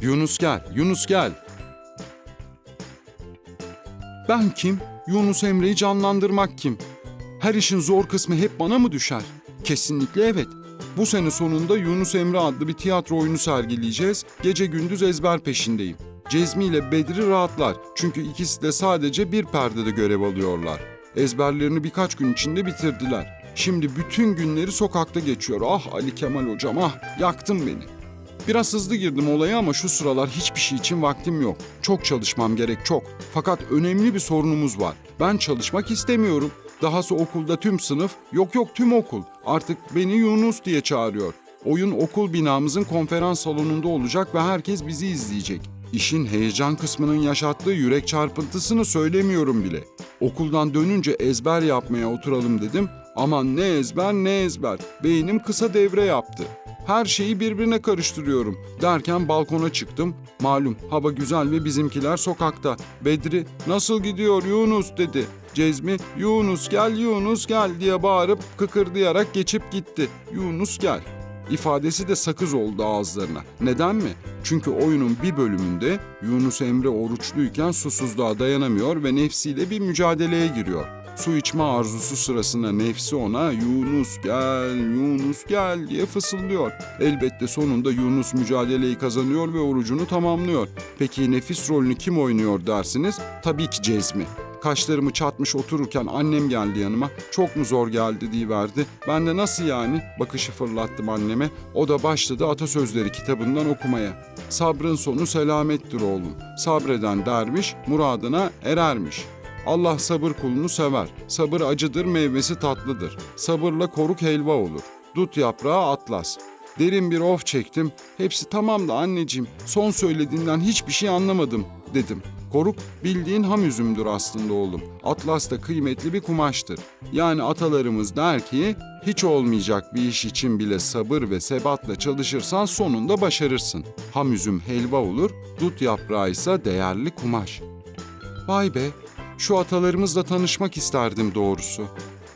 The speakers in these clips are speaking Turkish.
Yunus gel, Yunus gel. Ben kim? Yunus Emre'yi canlandırmak kim? Her işin zor kısmı hep bana mı düşer? Kesinlikle evet. Bu sene sonunda Yunus Emre adlı bir tiyatro oyunu sergileyeceğiz. Gece gündüz ezber peşindeyim. Cezmi ile Bedri rahatlar. Çünkü ikisi de sadece bir perdede görev alıyorlar. Ezberlerini birkaç gün içinde bitirdiler. Şimdi bütün günleri sokakta geçiyor. Ah Ali Kemal hocam ah yaktın beni. Biraz hızlı girdim olaya ama şu sıralar hiçbir şey için vaktim yok. Çok çalışmam gerek çok. Fakat önemli bir sorunumuz var. Ben çalışmak istemiyorum. Dahası okulda tüm sınıf, yok yok tüm okul. Artık beni Yunus diye çağırıyor. Oyun okul binamızın konferans salonunda olacak ve herkes bizi izleyecek. İşin heyecan kısmının yaşattığı yürek çarpıntısını söylemiyorum bile. Okuldan dönünce ezber yapmaya oturalım dedim. Aman ne ezber ne ezber. Beynim kısa devre yaptı. Her şeyi birbirine karıştırıyorum. Derken balkona çıktım. Malum hava güzel ve bizimkiler sokakta. Bedri nasıl gidiyor Yunus dedi. Cezmi Yunus gel Yunus gel diye bağırıp kıkırdayarak geçip gitti. Yunus gel. İfadesi de sakız oldu ağızlarına. Neden mi? Çünkü oyunun bir bölümünde Yunus Emre oruçluyken susuzluğa dayanamıyor ve nefsiyle bir mücadeleye giriyor. Su içme arzusu sırasında nefsi ona Yunus gel, Yunus gel diye fısıldıyor. Elbette sonunda Yunus mücadeleyi kazanıyor ve orucunu tamamlıyor. Peki nefis rolünü kim oynuyor dersiniz? Tabii ki Cezmi. Kaşlarımı çatmış otururken annem geldi yanıma. Çok mu zor geldi diye verdi. Ben de nasıl yani? Bakışı fırlattım anneme. O da başladı atasözleri kitabından okumaya. Sabrın sonu selamettir oğlum. Sabreden derviş muradına erermiş. Allah sabır kulunu sever. Sabır acıdır, meyvesi tatlıdır. Sabırla koruk helva olur. Dut yaprağı atlas. Derin bir of çektim. Hepsi tamam da anneciğim. Son söylediğinden hiçbir şey anlamadım dedim. Koruk bildiğin ham üzümdür aslında oğlum. Atlas da kıymetli bir kumaştır. Yani atalarımız der ki hiç olmayacak bir iş için bile sabır ve sebatla çalışırsan sonunda başarırsın. Ham üzüm helva olur, dut yaprağı ise değerli kumaş. Vay be, şu atalarımızla tanışmak isterdim doğrusu.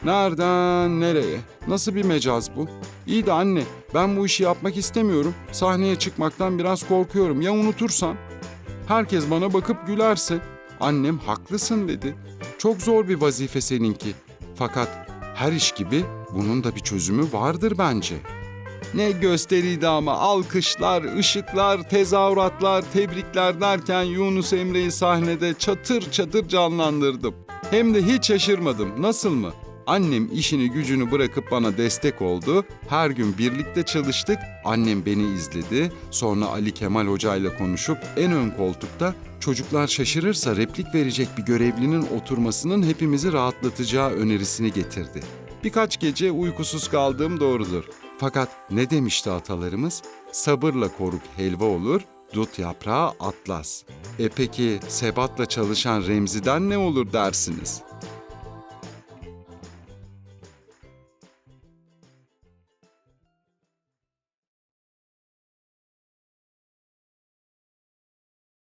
Nereden nereye? Nasıl bir mecaz bu? İyi de anne, ben bu işi yapmak istemiyorum. Sahneye çıkmaktan biraz korkuyorum. Ya unutursam? Herkes bana bakıp gülerse. Annem haklısın dedi. Çok zor bir vazife seninki. Fakat her iş gibi bunun da bir çözümü vardır bence. Ne gösteriydi ama alkışlar, ışıklar, tezahüratlar, tebrikler derken Yunus Emre'yi sahnede çatır çatır canlandırdım. Hem de hiç şaşırmadım. Nasıl mı? Annem işini gücünü bırakıp bana destek oldu. Her gün birlikte çalıştık. Annem beni izledi. Sonra Ali Kemal Hoca ile konuşup en ön koltukta çocuklar şaşırırsa replik verecek bir görevlinin oturmasının hepimizi rahatlatacağı önerisini getirdi. Birkaç gece uykusuz kaldığım doğrudur. Fakat ne demişti atalarımız? Sabırla koruk helva olur, dut yaprağı atlas. E peki sebatla çalışan Remzi'den ne olur dersiniz?